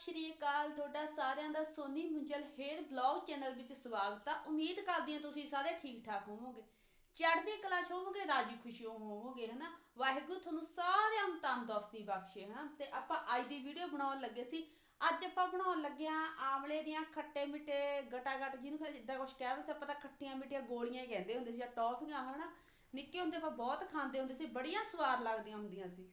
ਸ਼੍ਰੀ ਅਕਾਲ, ਤੁਹਾਡਾ ਸਾਰਿਆਂ ਦਾ Soni Munjal hair blog channel ਵਿੱਚ ਸਵਾਗਤ ਆ। ਉਮੀਦ ਕਰਦੀ ਹਾਂ ਤੁਸੀਂ ਸਾਰੇ ਠੀਕ ਠਾਕ ਹੋਵੋਗੇ। ਚੜ੍ਹਦੀ ਕਲਾ ਚ ਹੋਵੋਗੇ, ਰਾਜੀ ਖੁਸ਼ੀ ਹੋਵੋਗੇ, ਹਨਾ? ਵਾਹਿਗੁਰੂ ਤੁਹਾਨੂੰ ਸਾਰਿਆਂ ਨੂੰ ਤੰਦਰੁਸਤੀ ਬਖਸ਼ੇ, ਹਨਾ? ਤੇ ਆਪਾਂ ਅੱਜ ਦੀ ਵੀਡੀਓ ਬਣਾਉਣ ਲੱਗੇ ਸੀ। ਅੱਜ ਆਪਾਂ ਬਣਾਉਣ ਲੱਗੇ ਆ ਆਮਲੇ ਦੀਆਂ ਖੱਟੇ ਮਿੱਟੇ ਗਟਾਗਟ, ਜਿਹਨੂੰ ਫਿਰ ਜਿੱਦਾਂ ਕੁਝ ਕਹਿ ਦਿੰਦੇ ਆਪਾਂ ਤਾਂ ਖੱਟੀਆਂ ਮਿੱਠੀਆਂ ਗੋਲੀਆਂ ਹੀ ਕਹਿੰਦੇ ਹੁੰਦੇ ਸੀ ਆ ਟੌਫੀਆਂ, ਹਨਾ? ਨਿੱਕੇ ਹੁੰਦੇ ਆਪਾਂ ਬਹੁਤ ਖਾਂਦੇ ਹੁੰਦੇ ਸੀ, ਬੜੀਆਂ ਸਵਾਦ ਲੱਗਦੀਆਂ ਹੁੰਦੀਆਂ ਸੀ।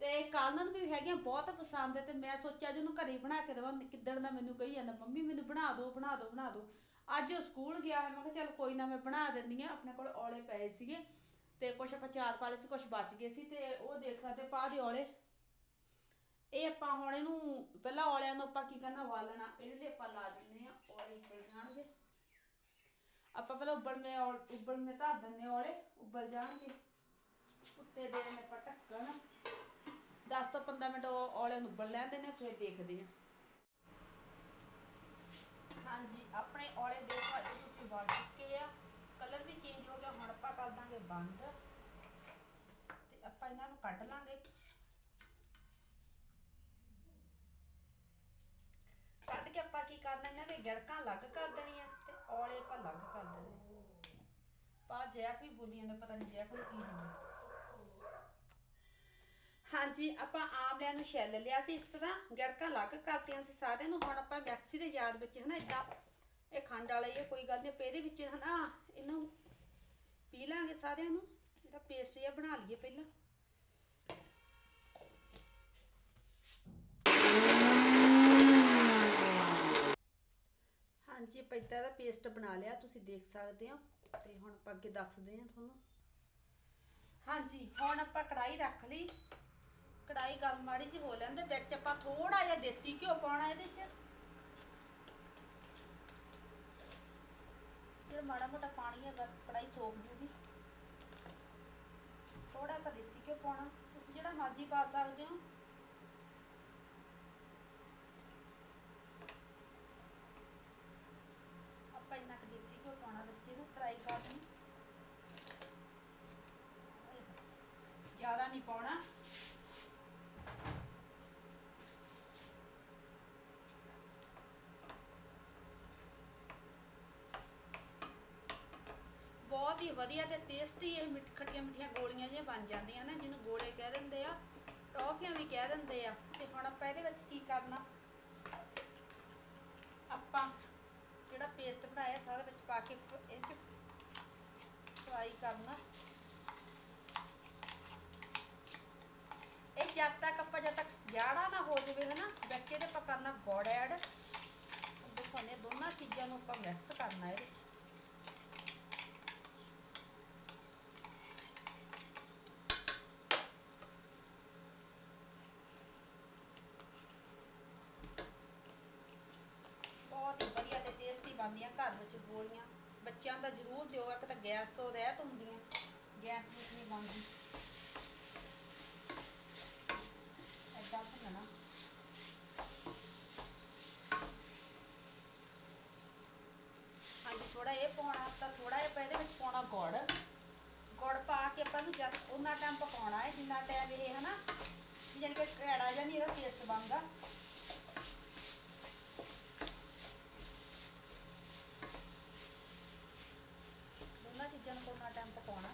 ਤੇ ਕਾਲਨ ਵੀ ਹੈਗੀਆਂ ਬਹੁਤ ਪਸੰਦ ਹੈ ਤੇ ਮੈਂ ਸੋਚਿਆ ਜਿਹਨੂੰ ਘਰੇ ਹੀ ਬਣਾ ਕੇ ਦੇਵਾਂ, ਕਿੱਦਣ ਦਾ ਮੈਨੂੰ ਕਹੀ ਜਾਂਦਾ, ਮੰਮੀ, ਮੈਨੂੰ ਬਣਾ ਦਿਓ ਬਣਾ ਦਿਓ ਬਣਾ ਦਿਓ ਅੱਜ ਉਹ ਸਕੂਲ ਗਿਆ ਹੈ, ਮੈਂ ਕਿਹਾ ਚੱਲ ਕੋਈ ਨਾ, ਮੈਂ ਬਣਾ ਦਿੰਦੀ ਆ ਆਪਣੇ ਕੋਲ ਔਲੇ ਪਏ ਸੀਗੇ ਤੇ ਕੁਛ ਆਪਾਂ ਚਾਰ ਪਾ ਲਏ ਸੀ, ਕੁਛ ਬਚ ਗਏ ਸੀ ਤੇ ਉਹ ਦੇਖ ਸਕਦੇ ਪਾ ਦੇ ਔਲੇ। ਇਹ ਆਪਾਂ ਹੁਣ ਇਹਨੂੰ ਪਹਿਲਾਂ ਔਲਿਆਂ ਨੂੰ ਆਪਾਂ ਕੀ ਕਰਨਾ ਵਾਲਣਾ ਇਹਦੇ ਲਈ ਆਪਾਂ ਲਾ ਦਿੰਦੇ ਆ ਔਲੇ ਉੱਬਲ ਜਾਣਗੇ। ਆਪਾਂ ਪਹਿਲਾਂ ਉਬਲਵੇਂ ਉਬਲਵੇਂ ਧਰ ਦਿੰਦੇ ਔਲੇ, ਉਬਲ ਜਾਣਗੇ। ਉੱਤੇ ਦੇ ਦਿੰਦੇ ਆਪਾਂ ਦਸ ਤੋਂ 15 ਮਿੰਟ ਔਲੇ ਨੂੰ ਉਬਲ ਲੈਂਦੇ ਨੇ, ਫਿਰ ਦੇਖਦੇ ਆ ਹਾਂਜੀ, ਆਪਣੇ ਔਲੇ ਦੇਖੋ ਅੱਜ ਤੁਸੀਂ ਬਣ ਚੁੱਕੇ ਆ। ਕਲਰ ਵੀ ਚੇਂਜ ਹੋ ਗਿਆ, ਹੁਣ ਆਪਾਂ ਕਰ ਦਾਂਗੇ ਬੰਦ। ਤੇ ਆਪਾਂ ਇਹਨਾਂ ਨੂੰ ਕੱਢ ਲਾਂਗੇ। ਕੱਢ ਕੇ ਆਪਾਂ ਕੀ ਕਰਨਾ, ਇਹਨਾਂ ਦੇ ਗੜਕਾਂ ਅਲੱਗ ਕਰ ਦੇਣੀਆਂ ਤੇ ਔਲੇ ਆਪਾਂ ਅਲੱਗ ਕਰ ਦੇਣੇ। ਪਾ ਜੈਕ ਵੀ ਬੋਲੀਆਂ ਦਾ ਪਤਾ ਨਹੀਂ ਜੈਕ ਨੂੰ ਕੀ ਹੁੰਦਾ। ਹਾਂਜੀ, ਆਪਾਂ ਆਮਲਿਆਂ ਨੂੰ ਛਿੱਲ ਲਿਆ ਸੀ ਇਸ ਤਰ੍ਹਾਂ। ਗੜਕਾ ਅਲੱਗ ਕਰਤੀਆਂ ਸੀ ਸਾਰਿਆਂ ਨੂੰ। ਹੁਣ ਆਪਾਂ ਮਿਕਸੀ ਦੇ ਜਾਰ ਵਿੱਚ ਹਨਾ ਇਦਾਂ ਇਹ ਖੰਡ ਵਾਲਾ ਹੀ ਹੈ, ਕੋਈ ਗੱਲ ਨਹੀਂ। ਆਪਾਂ ਇਹਦੇ ਵਿੱਚ ਹਨਾ ਇਹਨੂੰ ਪੀ ਲਾਂਗੇ ਸਾਰਿਆਂ ਨੂੰ। ਇਹਦਾ ਪੇਸਟ ਜਿਹਾ ਬਣਾ ਲਈਏ ਪਹਿਲਾਂ। ਹਾਂਜੀ, ਆਪਾਂ ਇੱਦਾਂ ਦਾ ਪੇਸਟ ਬਣਾ ਲਿਆ। ਤੁਸੀਂ ਦੇਖ ਸਕਦੇ ਹੋ। ਤੇ ਹੁਣ ਆਪਾਂ ਅੱਗੇ ਦੱਸਦੇ ਹਾਂ ਤੁਹਾਨੂੰ। ਹਾਂਜੀ, ਹੁਣ ਆਪਾਂ ਕੜਾਈ ਰੱਖ ਲਈ। ਮਾੜੀ ਜਿਹੀ ਹੋ ਲੈਂਦੇ, ਵਿੱਚ ਆਪਾਂ ਥੋੜਾ ਜਿਹਾ ਦੇਸੀ ਘਿਓ ਪਾਉਣਾ ਇਹਦੇ 'ਚ। ਜਿਹੜਾ ਮਾੜਾ ਮੋਟਾ ਪਾਣੀ ਹੈ ਕੜਾਈ ਸੋਖ ਜੂਗੀ। ਥੋੜਾ ਆਪਾਂ ਦੇਸੀ ਘਿਓ ਪਾਉਣਾ। ਤੁਸੀਂ ਜਿਹੜਾ ਮਰਜ਼ੀ ਪਾ ਸਕਦੇ ਹੋ। ਆਪਾਂ ਇੰਨਾ ਕੁ ਦੇਸੀ ਘਿਓ ਪਾਉਣਾ ਬੱਚੇ ਨੂੰ ਫਰਾਈ ਕਰਨੀ ਜ਼ਿਆਦਾ ਨਹੀਂ ਪਾਉਣਾ। ਬਹੁਤ ਹੀ ਵਧੀਆ ਤੇ ਟੇਸਟੀ ਇਹ ਮਿੱਠ, ਖੱਟੀਆਂ ਮਿੱਠੀਆਂ ਗੋਲੀਆਂ ਜਿਹੀਆਂ ਬਣ ਜਾਂਦੀਆਂ ਨੇ, ਜਿਹਨੂੰ ਗੋਲੇ ਕਹਿ ਦਿੰਦੇ ਆ, ਟੌਫੀਆਂ ਵੀ ਕਹਿ ਦਿੰਦੇ ਆ। ਤੇ ਹੁਣ ਆਪਾਂ ਇਹਦੇ ਵਿੱਚ ਕੀ ਕਰਨਾ? ਆਪਾਂ ਜਿਹੜਾ ਪੇਸਟ ਬਣਾਇਆ, ਸਾਰਾ ਵਿੱਚ ਪਾ ਕੇ ਇਹ ਚ ਫਰਾਈ ਕਰਨਾ। ਇਹ ਜਦ ਤੱਕ ਆਪਾਂ, ਜਦ ਤੱਕ ਜਾੜਾ ਨਾ ਹੋ ਜਾਵੇ, ਹਨਾ, ਵਿੱਚ ਇਹਦੇ ਆਪਾਂ ਕਰਨਾ ਗੁੜ ਐਡ ਦੇਖੋ ਨੇ ਦੋਨਾਂ ਚੀਜ਼ਾਂ ਨੂੰ ਆਪਾਂ ਮਿਕਸ ਕਰਨਾ ਇਹਦੇ ਵਿੱਚ ਬਹੁਤ ਹੀ ਵਧੀਆ ਤੇ ਟੇਸਟੀ ਬਣਦੀਆਂ ਘਰ ਵਿੱਚ ਗੋਲੀਆਂ। ਬੱਚਿਆਂ ਦਾ ਜ਼ਰੂਰ ਦਿਓ, ਇੱਕ ਤਾਂ ਗੈਸ ਤੋਂ ਰਹਿਤ ਹੁੰਦੀਆਂ। ਗੈਸ ਵਿੱਚ ਨਹੀਂ ਬਣਦੀ ਐਦਾਂ ਭੁੰਨਣਾ ਹਾਂਜੀ ਥੋੜਾ ਇਹ ਪਾਉਣਾ, ਤਾਂ ਥੋੜਾ ਜਿਹਾ ਇਹਦੇ ਵਿੱਚ ਪਾਉਣਾ ਗੁੜ। ਗੁੜ ਪਾ ਕੇ ਆਪਾਂ ਨੂੰ ਜਦ ਉਹਨਾਂ ਟਾਈਮ ਪਕਾਉਣਾ ਹੈ, ਜਿੰਨਾ ਟਾਈਮ ਇਹ ਹਨਾ ਜਾਨੀ ਕਿ ਘੈੜਾ ਜਾਂ ਨਹੀਂ ਇਹਦਾ ਟੇਸਟ ਬਣਦਾ ਦੋਨਾਂ ਚੀਜ਼ਾਂ ਨੂੰ ਕੋਨਾ ਟਾਈਮ ਪਕਾਉਣਾ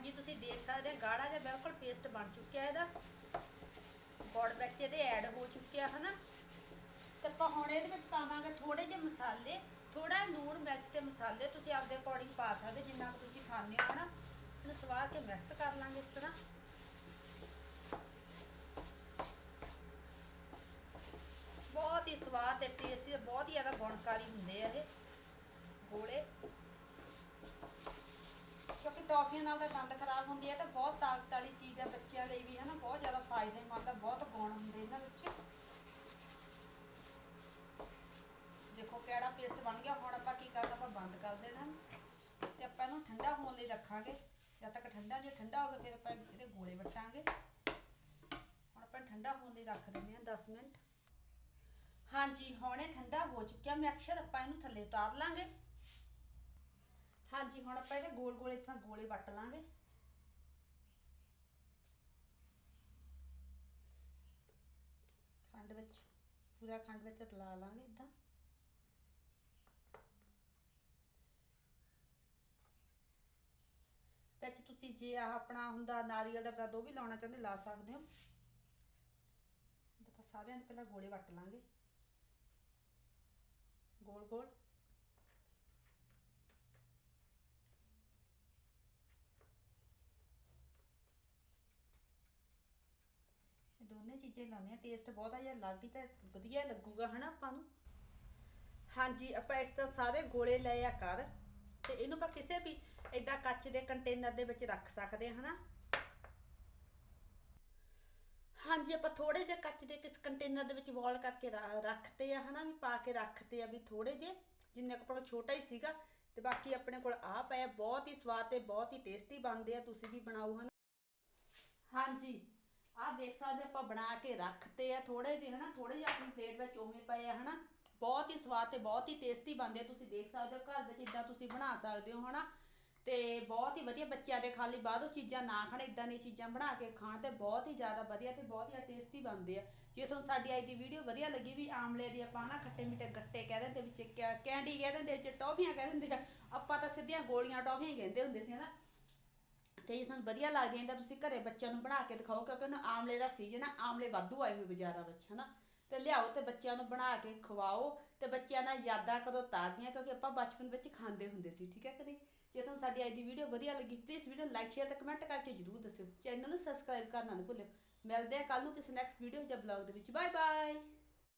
ਹਾਂਜੀ, ਤੁਸੀਂ ਦੇਖ ਸਕਦੇ ਹੋ, ਗਾੜਾ ਜਿਹਾ ਬਿਲਕੁਲ ਪੇਸਟ ਬਣ ਚੁੱਕਿਆ ਇਹਦਾ। ਗੁੜ ਵਿੱਚ ਇਹਦੇ ਐਡ ਹੋ ਚੁੱਕਿਆ ਹਨਾ? ਤੇ ਆਪਾਂ ਹੁਣ ਇਹਦੇ ਵਿੱਚ ਪਾਵਾਂਗੇ ਥੋੜੇ ਜਿਹੇ ਮਸਾਲੇ ਥੋੜਾ ਲੂਣ ਮਿਰਚ ਤੇ ਮਸਾਲੇ ਤੁਸੀਂ ਆਪਦੇ ਅਕੋਰਡਿੰਗ ਪਾ ਸਕਦੇ, ਜਿੰਨਾ ਕੁ ਤੁਸੀਂ ਖਾਂਦੇ ਹੋ, ਹਨਾ? ਇਹਨੂੰ ਸਵਾਰ ਕੇ ਮਿਕਸ ਕਰ ਲਾਂਗੇ ਇਸ ਤਰ੍ਹਾਂ। ਬਹੁਤ ਹੀ ਸਵਾਦ ਤੇ ਟੇਸਟੀ ਤੇ ਬਹੁਤ ਹੀ ਜ਼ਿਆਦਾ ਗੁਣਕਾਰੀ ਹੁੰਦੇ ਆ ਇਹ ਗੋਲੇ। ਟੌਫੀਆਂ ਨਾਲ ਤਾਂ ਦੰਦ ਖਰਾਬ ਹੁੰਦੇ ਆ ਤਾਂ ਬਹੁਤ ਤਾਕਤ ਵਾਲੀ ਚੀਜ਼ ਆ ਬੱਚਿਆਂ ਲਈ ਵੀ, ਹਨਾ, ਬਹੁਤ ਜ਼ਿਆਦਾ ਫਾਇਦੇਮੰਦ ਆ ਬਹੁਤ ਗੁਣ ਹੁੰਦੇ ਇਹਨਾਂ ਵਿੱਚ। ਦੇਖੋ ਕਿਹੜਾ ਪੇਸਟ ਬਣ ਗਿਆ, ਹੁਣ ਆਪਾਂ ਕੀ ਕਰਨਾ, ਆਪਾਂ ਬੰਦ ਕਰ ਦੇਣਾ ਤੇ ਆਪਾਂ ਇਹਨੂੰ ਠੰਡਾ ਹੋਣ ਲਈ ਰੱਖਾਂਗੇ। ਜਦ ਤੱਕ ਠੰਡਾ ਜੇ ਠੰਡਾ ਹੋ ਗਿਆ ਫਿਰ ਆਪਾਂ ਇਹਦੇ ਗੋਲੇ ਵੱਟਾਂਗੇ। ਹੁਣ ਆਪਾਂ ਠੰਡਾ ਹੋਣ ਲਈ ਰੱਖ ਦਿੰਦੇ ਹਾਂ 10 ਮਿੰਟ। ਹਾਂਜੀ, ਹੁਣ ਇਹ ਠੰਡਾ ਹੋ ਚੁੱਕਿਆ, ਮੈਂ ਅਕਸਰ ਆਪਾਂ ਇਹਨੂੰ ਥੱਲੇ ਉਤਾਰ ਲਾਂਗੇ। ਹਾਂਜੀ, ਹੁਣ ਆਪਾਂ ਇਹਦੇ ਗੋਲ ਗੋਲ ਇਥਾਂ ਗੋਲੇ ਵੱਟ ਲਾਂਗੇ। ਖੰਡ ਵਿੱਚ, ਪੂਰਾ ਖੰਡ ਵਿੱਚ ਰਲਾ ਲਾਂਗੇ ਇਦਾਂ ਵਿੱਚ ਤੁਸੀਂ ਜੇ ਆਹ ਆਪਣਾ ਹੁੰਦਾ ਨਾਰੀਅਲ ਦਾ ਬਰਦ ਉਹ ਵੀ ਲਾਉਣਾ ਚਾਹੁੰਦੇ, ਲਾ ਸਕਦੇ ਹੋ। ਆਪਾਂ ਸਾਰਿਆਂ ਦੇ ਪਹਿਲਾਂ ਗੋਲੇ ਵੱਟ ਲਾਂਗੇ। ਗੋਲ ਗੋਲ। ਦੋਨੇ ਚੀਜ਼ਾਂ ਲਾਉਂਦੇ ਆ ਟੇਸਟ ਬਹੁਤ ਆ ਜੇ ਲੱਗਦੀ ਤਾਂ ਵਧੀਆ ਲੱਗੂਗਾ, ਹਨਾ ਆਪਾਂ ਨੂੰ? ਹਾਂਜੀ, ਆਪਾਂ ਇਸ ਤਰ੍ਹਾਂ ਸਾਰੇ ਗੋਲੇ ਲਏ ਆ ਕਰ ਤੇ ਇਹਨੂੰ ਆਪਾਂ ਕਿਸੇ ਵੀ ਏਦਾਂ ਕੱਚ ਦੇ ਕੰਟੇਨਰ ਦੇ ਵਿੱਚ ਰੱਖ ਸਕਦੇ ਹਾਂ, ਹਨਾ? ਹਾਂਜੀ, ਆਪਾਂ ਥੋੜੇ ਜਿਹੇ ਕੱਚ ਦੇ ਕਿਸ ਕੰਟੇਨਰ ਦੇ ਵਿੱਚ ਬੋਇਲ ਕਰਕੇ ਰੱਖਤੇ ਆ, ਹਨਾ, ਵੀ ਪਾ ਕੇ ਰੱਖਤੇ ਆ, ਵੀ ਥੋੜੇ ਜੇ ਜਿੰਨੇ ਕੁ ਆਪਣਾ ਛੋਟਾ ਹੀ ਸੀਗਾ, ਤੇ ਬਾਕੀ ਆਪਣੇ ਕੋਲ ਆ ਪਏ ਬਹੁਤ ਹੀ ਸਵਾਦ ਤੇ ਬਹੁਤ ਹੀ ਟੇਸਟੀ ਬਣਦੇ ਆ, ਤੁਸੀਂ ਵੀ ਬਣਾਓ, ਹਨਾ? ਹਾਂਜੀ। ਆਹ ਦੇਖ ਸਕਦੇ ਆਪਾਂ ਬਣਾ ਕੇ ਰੱਖਤੇ ਆ ਥੋੜੇ ਜਿਹੇ ਹਨਾ ਥੋੜੇ ਜਿਹੇ ਆਪਣੀ ਪਲੇਟ ਵਿੱਚ ਉਵੇਂ ਪਏ ਆ ਹਨਾ। ਬਹੁਤ ਹੀ ਸਵਾਦ ਤੇ ਬਹੁਤ ਹੀ ਟੇਸਟੀ ਬਣਦੇ ਤੁਸੀਂ ਦੇਖ ਸਕਦੇ ਹੋ, ਘਰ ਵਿੱਚ ਇਦਾਂ ਤੁਸੀਂ ਬਣਾ ਸਕਦੇ ਹੋ ਹਨਾ। ਤੇ ਬਹੁਤ ਹੀ ਵਧੀਆ, ਬੱਚਿਆਂ ਦੇ ਖਾਲੀ ਬਾਹਰੋਂ ਚੀਜ਼ਾਂ ਨਾ ਖਾਣ ਇਦਾਂ ਦੀਆਂ ਚੀਜ਼ਾਂ ਬਣਾ ਕੇ ਖਾਣ ਤੇ ਬਹੁਤ ਹੀ ਜ਼ਿਆਦਾ ਵਧੀਆ ਤੇ ਬਹੁਤ ਹੀ ਟੇਸਟੀ ਬਣਦੇ ਆ। ਜੇ ਤੁਹਾਨੂੰ ਸਾਡੀ ਅੱਜ ਦੀ ਵੀਡੀਓ ਵਧੀਆ ਲੱਗੀ ਵੀ ਆਮਲੇ ਦੀ ਆਪਾਂ ਹਨਾ, ਖੱਟੇ ਮਿੱਠੇ ਗੱਟੇ ਕਹਿ ਦਿੰਦੇ ਵਿੱਚ ਕੈਂਡੀ ਕਹਿ ਦਿੰਦੇ ਵਿੱਚ, ਟੌਫੀਆਂ ਕਹਿ ਦਿੰਦੇ ਆ, ਆਪਾਂ ਤਾਂ ਸਿੱਧੀਆਂ ਗੋਲੀਆਂ ਟੌਫੀਆਂ ਹੀ ਕਹਿੰਦੇ ਹੁੰਦੇ ਸੀ ਹਨਾ। ਤੇ ਜੇ ਤੁਹਾਨੂੰ ਵਧੀਆ ਲੱਗਦੀਆਂ ਤਾਂ ਤੁਸੀਂ ਘਰੇ ਬੱਚਿਆਂ ਨੂੰ ਬਣਾ ਕੇ ਦਿਖਾਓ, ਕਿਉਂਕਿ ਹੁਣ ਆਮਲੇ ਦਾ ਸੀਜ਼ਨ ਆ, ਆਮਲੇ ਵਾਧੂ ਆਏ ਹੋਏ ਬਾਜ਼ਾਰਾਂ ਵਿੱਚ, ਹਨਾ। ਤੇ ਲਿਆਓ ਤੇ ਬੱਚਿਆਂ ਨੂੰ ਬਣਾ ਕੇ ਖਵਾਓ ਤੇ ਬੱਚਿਆਂ ਨਾਲ ਯਾਦਾਂ ਕਰੋ ਤਾਜ਼ੀਆਂ, ਕਿਉਂਕਿ ਆਪਾਂ ਬਚਪਨ ਵਿੱਚ ਖਾਂਦੇ ਹੁੰਦੇ ਸੀ, ਠੀਕ ਹੈ ਕਿ ਨਹੀਂ? ਜੇ ਤੁਹਾਨੂੰ ਸਾਡੀ ਅੱਜ ਦੀ ਵੀਡੀਓ ਵਧੀਆ ਲੱਗੀ ਪਲੀਜ਼ ਵੀਡੀਓ ਲਾਈਕ ਸ਼ੇਅਰ ਤੇ ਕਮੈਂਟ ਕਰਕੇ ਜਰੂਰ ਦੱਸਿਓ। ਚੈਨਲ ਨੂੰ ਸਬਸਕ੍ਰਾਈਬ ਕਰਨਾ ਨਾ ਭੁੱਲਿਓ। ਮਿਲਦੇ ਆ ਕੱਲ ਨੂੰ ਕਿਸੇ ਨੈਕਸਟ ਵੀਡੀਓ ਜਾਂ ਬਲੌਗ ਦੇ ਵਿੱਚ। Bye bye